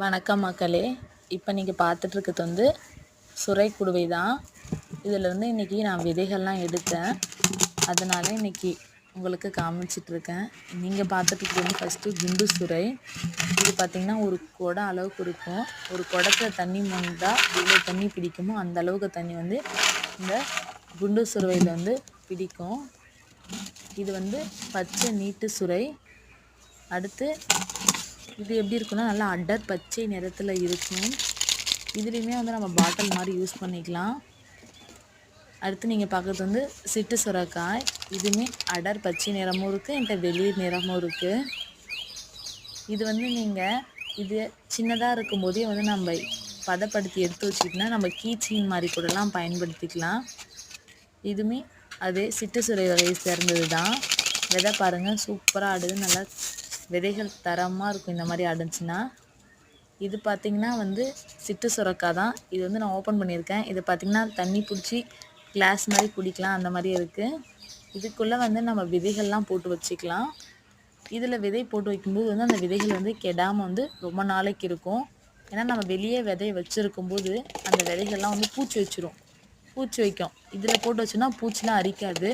வணக்கம் மக்களே. இப்போ நீங்கள் பார்த்துட்ருக்கிறது வந்து சுரை குடுவை தான். இதில் வந்து இன்றைக்கி நான் விதைகள்லாம் எடுத்தேன். அதனால் இன்றைக்கி உங்களுக்கு காமிச்சிட்ருக்கேன். நீங்கள் பார்த்துட்டு வந்து ஃபஸ்ட்டு குண்டு சுரை. இது பார்த்திங்கன்னா ஒரு குடம் அளவுக்கு இருக்கும். ஒரு குடத்துல தண்ணி மொண்டால் எவ்வளோ தண்ணி பிடிக்குமோ அந்த அளவுக்கு தண்ணி வந்து இந்த குண்டு சுரையில் வந்து பிடிக்கும். இது வந்து பச்சை நீட்டு சுரை. அடுத்து இது எப்படி இருக்குன்னா நல்லா அடர் பச்சை நிறத்தில் இருக்கும். இதுலேயுமே வந்து நம்ம பாட்டில் மாதிரி யூஸ் பண்ணிக்கலாம். அடுத்து நீங்கள் பார்க்குறது வந்து சிட்டு சுரக்காய். இதுவுமே அடர் பச்சை நிறமும் இருக்குது என்கிட்ட வெளிர் நிறமும் இருக்குது இது வந்து நீங்கள் இது சின்னதாக இருக்கும்போதே வந்து நம்ம பதப்படுத்தி எடுத்து வச்சுக்கிட்டோம்னா நம்ம கீச்சிங் மாதிரி கூடலாம் பயன்படுத்திக்கலாம். இதுவுமே அதே சிட்டு சுரை வகையை சேர்ந்தது தான் விதை பாருங்கள் சூப்பராக ஆடுது நல்லா விதைகள் தரமாக இருக்கும் இந்த மாதிரி அடைஞ்சின்னா இது பார்த்திங்கன்னா வந்து சிட்டு சுரக்கா தான். இது வந்து நான் ஓப்பன் பண்ணியிருக்கேன். இது பார்த்திங்கன்னா தண்ணி பிடிச்சி கிளாஸ் மாதிரி குடிக்கலாம் அந்த மாதிரி இருக்குது இதுக்குள்ளே வந்து நம்ம விதைகள்லாம் போட்டு வச்சுக்கலாம். இதில் விதை போட்டு வைக்கும்போது வந்து அந்த விதைகள் வந்து கெடாமல் வந்து ரொம்ப நாளைக்கு இருக்கும். ஏன்னா நம்ம வெளியே விதையை வச்சுருக்கும்போது அந்த விதைகள்லாம் வந்து பூச்சி வச்சிரும். பூச்சி வைக்கும். இதில் போட்டு வச்சோன்னா பூச்சிலாம் அரிக்காது.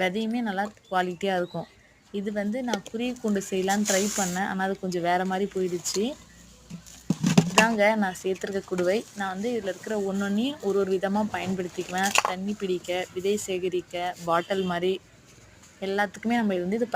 விதையுமே நல்லா குவாலிட்டியாக இருக்கும். இது வந்து நான் குருவி கூண்டு செய்யலான்னு ட்ரை பண்ணேன். ஆனால் அது கொஞ்சம் வேறு மாதிரி போயிடுச்சு. இதாங்க நான் சேர்த்துருக்க குடுவை. நான் வந்து இதில் இருக்கிற ஒன்றொன்றையும் ஒரு ஒரு விதமாக பயன்படுத்திக்குவேன். தண்ணி பிடிக்க விதை சேகரிக்க பாட்டில் மாதிரி எல்லாத்துக்குமே நம்ம இது வந்து இது